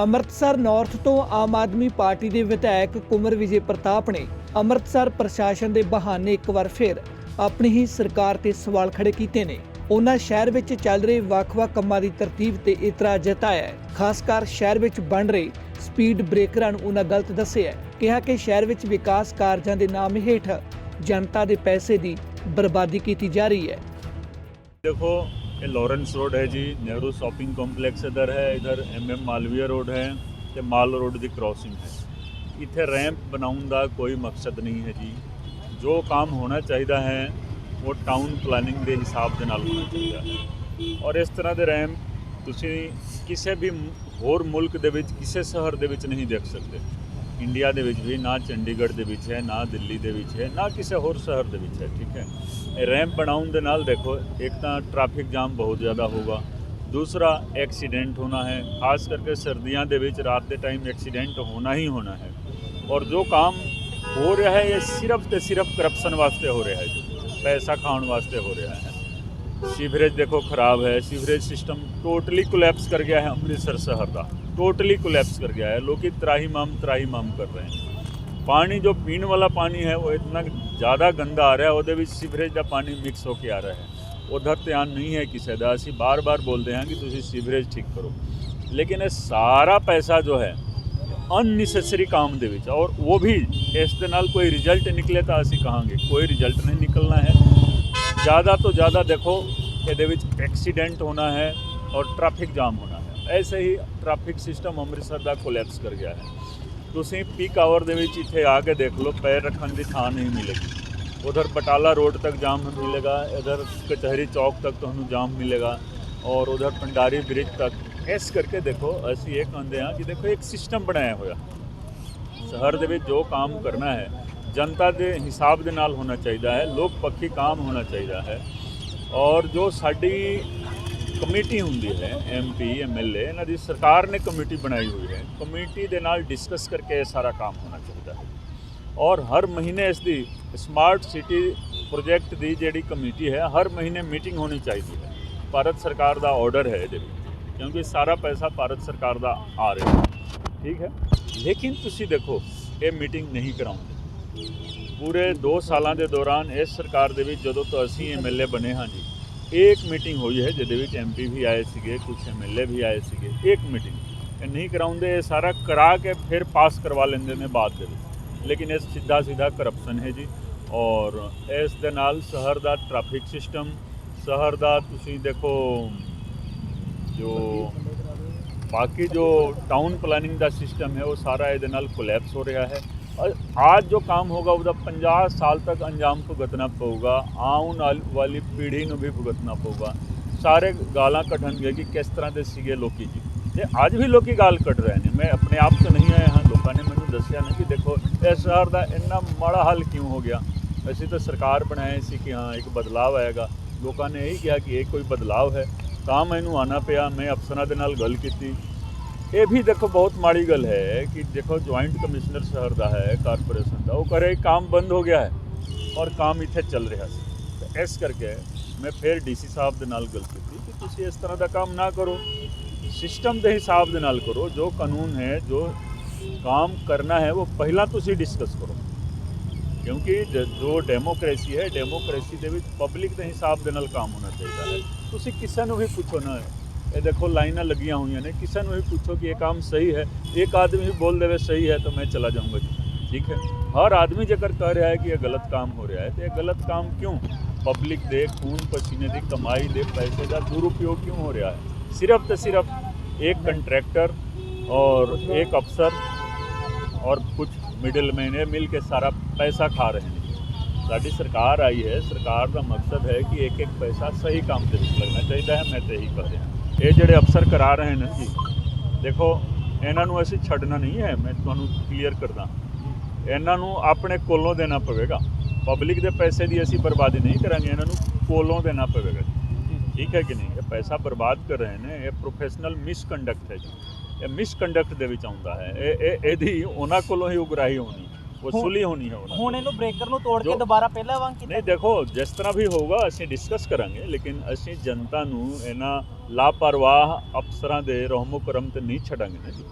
Amritsar north ਤੋਂ Aam Aadmi party ਦੇ ਵਿਧਾਇਕ ਕੁਮਰ ਵਿਜੇ ਪ੍ਰਤਾਪ ਨੇ ਅੰਮ੍ਰਿਤਸਰ ਪ੍ਰਸ਼ਾਸਨ ਦੇ ਬਹਾਨੇ ਇੱਕ ਵਾਰ ਫਿਰ ਆਪਣੀ ਹੀ ਸਰਕਾਰ ਤੇ ਸਵਾਲ ਖੜੇ ਕੀਤੇ ਨੇ। ਉਹਨਾਂ ਸ਼ਹਿਰ ਵਿੱਚ ਚੱਲ ਰਹੇ ਵੱਖ-ਵੱਖ ਕੰਮਾਂ ਦੀ ਤਰਤੀਬ ਤੇ ਇਤਰਾਜ਼ ਜਤਾਇਆ ਹੈ। ਖਾਸ ਕਰ ਸ਼ਹਿਰ ਵਿੱਚ ਬਣ ਰਹੇ ਸਪੀਡ ਬ੍ਰੇਕਰਾਂ ਨੂੰ ਉਹਨਾਂ ਗਲਤ ਦੱਸਿਆ ਕਿਹਾ ਕਿ ਸ਼ਹਿਰ ਵਿੱਚ ਵਿਕਾਸ ਕਾਰਜਾਂ ਦੇ ਨਾਮ ਹੇਠ ਜਨਤਾ ਦੇ ਪੈਸੇ ਦੀ ਬਰਬਾਦੀ ਕੀਤੀ ਜਾ ਰਹੀ ਹੈ। देखो ये लॉरेंस रोड है जी नेहरू शॉपिंग कॉम्प्लेक्स इधर है इधर एम एम मालवीय रोड है ਤੇ ਮਾਲ ਰੋਡ ਦੀ ਕ੍ਰਾਸਿੰਗ ਹੈ ਇੱਥੇ ਰੈਂਪ ਬਣਾਉਣ ਦਾ ਕੋਈ ਮਕਸਦ ਨਹੀਂ ਹੈ ਜੀ ਜੋ ਕੰਮ ਹੋਣਾ ਚਾਹੀਦਾ ਹੈ ਉਹ ਟਾਊਨ ਪਲਾਨਿੰਗ ਦੇ ਹਿਸਾਬ ਦੇ ਨਾਲ ਹੋਣਾ ਚਾਹੀਦਾ ਹੈ ਔਰ ਇਸ ਤਰ੍ਹਾਂ ਦੇ ਰੈਂਪ ਤੁਸੀਂ ਕਿਸੇ ਵੀ ਮ- ਹੋਰ ਮੁਲਕ ਦੇ ਵਿੱਚ ਕਿਸੇ ਸ਼ਹਿਰ ਦੇ ਵਿੱਚ ਨਹੀਂ ਦੇਖ ਸਕਦੇ ਇੰਡੀਆ ਦੇ ਵਿੱਚ ਵੀ ਨਾ ਚੰਡੀਗੜ੍ਹ ਦੇ ਵਿੱਚ ਹੈ ਨਾ ਦਿੱਲੀ ਦੇ ਵਿੱਚ ਹੈ ਨਾ ਕਿਸੇ ਹੋਰ ਸ਼ਹਿਰ ਦੇ ਵਿੱਚ ਹੈ ਠੀਕ ਹੈ ਇਹ ਰੈਂਪ ਬਣਾਉਣ ਦੇ ਨਾਲ ਦੇਖੋ ਇੱਕ ਤਾਂ ਟ੍ਰੈਫਿਕ ਜਾਮ ਬਹੁਤ ਜ਼ਿਆਦਾ ਹੋਗਾ ਦੂਸਰਾ ਐਕਸੀਡੈਂਟ ਹੋਣਾ ਹੈ ਖਾਸ ਕਰਕੇ ਸਰਦੀਆਂ ਦੇ ਵਿੱਚ ਰਾਤ ਦੇ ਟਾਈਮ ਐਕਸੀਡੈਂਟ ਹੋਣਾ ਹੀ ਹੋਣਾ ਹੈ ਔਰ ਜੋ ਕੰਮ ਹੋ ਰਿਹਾ ਹੈ ਇਹ ਸਿਰਫ ਤੇ ਸਿਰਫ ਕਰਪਸ਼ਨ ਵਾਸਤੇ ਹੋ ਰਿਹਾ ਹੈ ਜੀ ਪੈਸਾ ਖਾਣ ਵਾਸਤੇ ਹੋ ਰਿਹਾ ਹੈ ਸੀਵਰੇਜ ਦੇਖੋ ਖਰਾਬ ਹੈ ਸੀਵਰੇਜ ਸਿਸਟਮ ਟੋਟਲੀ ਕੋਲੈਪਸ ਕਰ ਗਿਆ ਹੈ ਅੰਮ੍ਰਿਤਸਰ ਸ਼ਹਿਰ ਦਾ ਟੋਟਲੀ ਕੋਲੈਪਸ ਕਰ ਗਿਆ है लोग त्राहीमाम त्राहीमाम कर रहे हैं ਪਾਣੀ ਜੋ ਪੀਣ ਵਾਲਾ ਪਾਣੀ ਹੈ ਉਹ ਇਤਨਾ ਜ਼ਿਆਦਾ ਗੰਦਾ ਆ ਰਿਹਾ ਹੈ ਉਹਦੇ ਵਿੱਚ ਸੀਵਰੇਜ ਦਾ ਪਾਣੀ ਮਿਕਸ ਹੋ ਕੇ ਆ ਰਿਹਾ ਹੈ ਉਧਰ ਧਿਆਨ ਨਹੀਂ ਹੈ ਕਿਸੇ ਦਾ ਅਸੀਂ ਬਾਰ-ਬਾਰ ਬੋਲਦੇ ਹਾਂ ਕਿ ਤੁਸੀਂ ਸੀਵਰੇਜ ਠੀਕ ਕਰੋ ਲੇਕਿਨ ਇਹ ਸਾਰਾ ਪੈਸਾ ਜੋ ਹੈ ਅਨਨੈਸੈਸਰੀ ਕੰਮ ਦੇ ਵਿੱਚ ਔਰ ਉਹ ਵੀ ਇਸ ਦੇ ਨਾਲ ਕੋਈ ਰਿਜ਼ਲਟ ਨਿਕਲੇ ਤਾਂ ਅਸੀਂ ਕਹਾਂਗੇ ਕੋਈ ਰਿਜ਼ਲਟ ਨਹੀਂ ਨਿਕਲਣਾ ਹੈ ਜ਼ਿਆਦਾ ਤੋਂ ਜ਼ਿਆਦਾ ਦੇਖੋ ਇਹਦੇ ਵਿੱਚ ਐਕਸੀਡੈਂਟ ਹੋਣਾ ਹੈ ਔਰ ਟ੍ਰੈਫਿਕ ਜਾਮ ਹੋਣਾ ਹੈ ਐਸੇ ਹੀ ਟ੍ਰੈਫਿਕ ਸਿਸਟਮ ਅੰਮ੍ਰਿਤਸਰ ਦਾ ਕੋਲੈਪਸ ਕਰ ਗਿਆ ਹੈ ਤੁਸੀਂ ਪੀਕ ਆਵਰ ਦੇ ਵਿੱਚ ਇੱਥੇ ਆ ਕੇ ਦੇਖ ਲਓ, ਪੈਰ ਰੱਖਣ ਦੀ ਥਾਂ ਨਹੀਂ ਮਿਲੇਗੀ। ਉਧਰ ਬਟਾਲਾ ਰੋਡ ਤੱਕ ਜਾਮ ਮਿਲੇਗਾ, ਇਧਰ ਕਚਹਿਰੀ ਚੌਕ ਤੱਕ ਤੁਹਾਨੂੰ ਜਾਮ ਮਿਲੇਗਾ ਔਰ ਉਧਰ ਪੰਡਾਰੀ ਬ੍ਰਿਜ ਤੱਕ। ਇਸ ਕਰਕੇ ਦੇਖੋ, ਅਸੀਂ ਇਹ ਕਹਿੰਦੇ ਹਾਂ ਕਿ ਦੇਖੋ, ਇੱਕ ਸਿਸਟਮ ਬਣਾਇਆ ਹੋਇਆ। ਸ਼ਹਿਰ ਦੇ ਵਿੱਚ ਜੋ ਕੰਮ ਕਰਨਾ ਹੈ, ਜਨਤਾ ਦੇ ਹਿਸਾਬ ਦੇ ਨਾਲ ਹੋਣਾ ਚਾਹੀਦਾ ਹੈ, ਲੋਕ ਪੱਖੀ ਕੰਮ ਹੋਣਾ ਚਾਹੀਦਾ ਹੈ। ਔਰ ਜੋ ਸਾਡੀ ਕਮੇਟੀ ਹੁੰਦੀ ਹੈ ਐਮਪੀ ਐਮਐਲਏ ਇਹਨਾਂ ਦੀ ਸਰਕਾਰ ਨੇ ਕਮੇਟੀ ਬਣਾਈ ਹੋਈ ਹੈ। ਕਮੇਟੀ ਦੇ ਨਾਲ ਡਿਸਕਸ ਕਰਕੇ ਇਹ ਸਾਰਾ ਕੰਮ ਹੋਣਾ ਚਾਹੀਦਾ ਹੈ। ਔਰ ਹਰ ਮਹੀਨੇ ਇਸ ਦੀ ਸਮਾਰਟ ਸਿਟੀ ਪ੍ਰੋਜੈਕਟ ਦੀ ਜਿਹੜੀ ਕਮੇਟੀ ਹੈ, ਹਰ ਮਹੀਨੇ ਮੀਟਿੰਗ ਹੋਣੀ ਚਾਹੀਦੀ ਹੈ। ਭਾਰਤ ਸਰਕਾਰ ਦਾ ਆਰਡਰ ਹੈ ਇਹਦੇ ਵਿੱਚ, ਕਿਉਂਕਿ ਸਾਰਾ ਪੈਸਾ ਭਾਰਤ ਸਰਕਾਰ ਦਾ ਆ ਰਿਹਾ ਹੈ। ਠੀਕ ਹੈ? ਲੇਕਿਨ ਤੁਸੀਂ ਦੇਖੋ, ਇਹ ਮੀਟਿੰਗ ਨਹੀਂ ਕਰਾਉਂਦੇ। ਪੂਰੇ 2 ਸਾਲਾਂ ਦੇ ਦੌਰਾਨ ਇਸ ਸਰਕਾਰ ਦੇ ਵਿੱਚ ਜਦੋਂ ਤੋਂ ਅਸੀਂ ਐਮਐਲਏ ਬਣੇ ਹਾਂ ਜੀ ਇੱਕ ਮੀਟਿੰਗ ਹੋਈ ਹੈ ਜਿਹਦੇ ਵਿੱਚ ਐਮਪੀ ਵੀ ਆਏ ਸੀਗੇ ਕੁਝ ਐਮਐਲਏ ਵੀ ਆਏ ਸੀਗੇ ਇੱਕ ਮੀਟਿੰਗ ਇਹ ਨਹੀਂ ਕਰਾਉਂਦੇ ਇਹ ਸਾਰਾ ਕਰਾ ਕੇ ਫਿਰ ਪਾਸ ਕਰਵਾ ਲੈਂਦੇ ਨੇ ਬਾਅਦ ਦੇ ਵਿੱਚ ਲੇਕਿਨ ਇਹ ਸਿੱਧਾ ਸਿੱਧਾ ਕਰਪਸ਼ਨ ਹੈ ਜੀ ਔਰ ਇਸ ਦੇ ਨਾਲ ਸ਼ਹਿਰ ਦਾ ਟ੍ਰੈਫਿਕ ਸਿਸਟਮ ਸ਼ਹਿਰ ਦਾ ਤੁਸੀਂ ਦੇਖੋ ਜੋ ਬਾਕੀ ਜੋ ਟਾਊਨ ਪਲਾਨਿੰਗ ਦਾ ਸਿਸਟਮ ਹੈ ਉਹ ਸਾਰਾ ਇਹਦੇ ਨਾਲ ਕੋਲੈਪਸ ਹੋ ਰਿਹਾ ਹੈ ਔਰ आज ਜੋ ਕੰਮ ਹੋਗਾ ਉਹਦਾ 50 ਸਾਲ ਤੱਕ ਅੰਜਾਮ ਭੁਗਤਣਾ ਪਊਗਾ ਆਉਣ ਵਾਲੀ ਪੀੜ੍ਹੀ ਨੂੰ ਵੀ ਭੁਗਤਣਾ ਪਊਗਾ ਸਾਰੇ ਗਾਲਾਂ ਕੱਢਣਗੇ ਕਿ ਕਿਸ ਤਰ੍ਹਾਂ ਦੇ ਸੀਗੇ ਲੋਕੀ ਜੀ ਤੇ ਅੱਜ ਵੀ ਲੋਕੀ ਗਾਲ ਕੱਢ ਰਹੇ ਨੇ ਮੈਂ ਆਪਣੇ ਆਪ ਤੋਂ ਨਹੀਂ ਆਇਆ ਹਾਂ ਲੋਕਾਂ ਨੇ ਮੈਨੂੰ ਦੱਸਿਆ ਨਾ ਕਿ ਦੇਖੋ ਇਸ ਸ਼ਹਿਰ ਦਾ ਇੰਨਾ ਮਾੜਾ ਹਾਲ ਕਿਉਂ ਹੋ ਗਿਆ ਅਸੀਂ ਤਾਂ ਸਰਕਾਰ ਬਣਾਏ ਸੀ ਕਿ ਹਾਂ ਇੱਕ ਬਦਲਾਅ ਆਏਗਾ ਲੋਕਾਂ ਨੇ ਇਹੀ ਕਿਹਾ ਕਿ ਇਹ ਕੋਈ ਬਦਲਾਅ ਹੈ ਤਾਂ ਮੈਨੂੰ ਆਣਾ ਪਿਆ ਮੈਂ ਅਫਸਰਾਂ ਦੇ ਨਾਲ ਗੱਲ ਕੀਤੀ ਇਹ ਵੀ ਦੇਖੋ ਬਹੁਤ ਮਾੜੀ ਗੱਲ ਹੈ ਕਿ ਦੇਖੋ ਜੁਆਇੰਟ ਕਮਿਸ਼ਨਰ ਸ਼ਹਿਰ ਦਾ ਹੈ ਕਾਰਪੋਰੇਸ਼ਨ ਦਾ, ਉਹ ਕਰੇ ਕੰਮ ਬੰਦ ਹੋ ਗਿਆ ਹੈ ਔਰ ਕੰਮ ਇੱਥੇ ਚੱਲ ਰਿਹਾ ਸੀ। ਤੇ ਇਸ ਕਰਕੇ ਮੈਂ ਫਿਰ ਡੀਸੀ ਸਾਹਿਬ ਦੇ ਨਾਲ ਗੱਲ ਕੀਤੀ ਕਿ ਤੁਸੀਂ ਇਸ ਤਰ੍ਹਾਂ ਦਾ ਕੰਮ ਨਾ ਕਰੋ। ਸਿਸਟਮ ਦੇ ਹਿਸਾਬ ਦੇ ਨਾਲ ਕਰੋ, ਜੋ ਕਾਨੂੰਨ ਹੈ, ਜੋ ਕੰਮ ਕਰਨਾ ਹੈ, ਉਹ ਪਹਿਲਾਂ ਤੁਸੀਂ ਡਿਸਕਸ ਕਰੋ। ਕਿਉਂਕਿ ਜ- ਜੋ ਡੈਮੋਕ੍ਰੇਸੀ ਹੈ ਡੈਮੋਕ੍ਰੇਸੀ ਦੇ ਵਿੱਚ ਪਬਲਿਕ ਦੇ ਹਿਸਾਬ ਦੇ ਨਾਲ ਕੰਮ ਹੋਣਾ ਚਾਹੀਦਾ ਹੈ। ਤੁਸੀਂ ਕਿਸੇ ਨੂੰ ਵੀ ਪੁੱਛੋ ਨਾ। ये देखो लाइन लगिया हुई ने किसी भी पूछो कि यह काम सही है एक आदमी भी बोल देवे सही है तो मैं चला जाऊँगा जी ठीक है हर आदमी जगह कह रहा है कि यह गलत काम हो रहा है तो यह गलत काम क्यों पब्लिक दे खून पसीने की कमाई दे पैसे का दुरुपयोग क्यों हो रहा है सिर्फ़ तो सिर्फ़ एक कंट्रैक्टर और एक अफसर और कुछ मिडिल मैन मिल के सारा पैसा खा रहे हैं साड़ी सरकार आई है सरकार का मकसद है कि एक एक पैसा सही काम से लगना चाहिए मैं तो यही कह रहा हूँ ਇਹ ਜਿਹੜੇ ਅਫਸਰ ਕਰਾ ਰਹੇ ਨੇ ਜੀ, ਦੇਖੋ, ਇਹਨਾਂ ਨੂੰ ਅਸੀਂ ਛੱਡਣਾ ਨਹੀਂ ਹੈ, ਮੈਂ ਤੁਹਾਨੂੰ ਕਲੀਅਰ ਕਰਦਾ। ਇਹਨਾਂ ਨੂੰ ਆਪਣੇ ਕੋਲੋਂ ਦੇਣਾ ਪਵੇਗਾ। ਪਬਲਿਕ ਦੇ ਪੈਸੇ ਦੀ ਅਸੀਂ ਬਰਬਾਦੀ ਨਹੀਂ ਕਰਾਂਗੇ, ਇਹਨਾਂ ਨੂੰ ਕੋਲੋਂ ਦੇਣਾ ਪਵੇਗਾ ਜੀ। ਠੀਕ ਹੈ ਕਿ ਨਹੀਂ? ਇਹ ਪੈਸਾ ਬਰਬਾਦ ਕਰ ਰਹੇ ਨੇ, ਇਹ ਪ੍ਰੋਫੈਸ਼ਨਲ ਮਿਸਕੰਡਕਟ ਹੈ ਜੀ। ਇਹ ਮਿਸਕੰਡਕਟ ਦੇ ਵਿੱਚ ਆਉਂਦਾ ਹੈ। ਇਹ ਇਹ ਇਹਦੀ ਉਹਨਾਂ ਕੋਲੋਂ ਹੀ ਉਗਰਾਹੀ ਹੋਣੀ। ਵਸੂਲੀ ਹੋਣੀ ਹੈ ਉਹਨਾਂ ਹੁਣ। ਇਹਨੂੰ ਬ੍ਰੇਕਰ ਨੂੰ ਤੋੜ ਕੇ ਜੋ- ਦੁਬਾਰਾ ਪਹਿਲਾਂ ਵਾਂਗ ਕੀਤਾ ਨਹੀਂ ਦੇਖੋ ਜਿਸ ਤਰ੍ਹਾਂ ਵੀ ਹੋਊਗਾ ਅਸੀਂ ਡਿਸਕਸ ਕਰਾਂਗੇ ਲੇਕਿਨ ਅਸੀਂ ਜਨਤਾ ਨੂੰ ਇਹਨਾਂ ਲਾਪਰਵਾਹ ਅਫਸਰਾਂ ਦੇ ਰਹਿਮੋ ਕਰਮ ਤੇ ਨਹੀਂ ਛੱਡਾਂਗੇ ਨਾ ਜੀ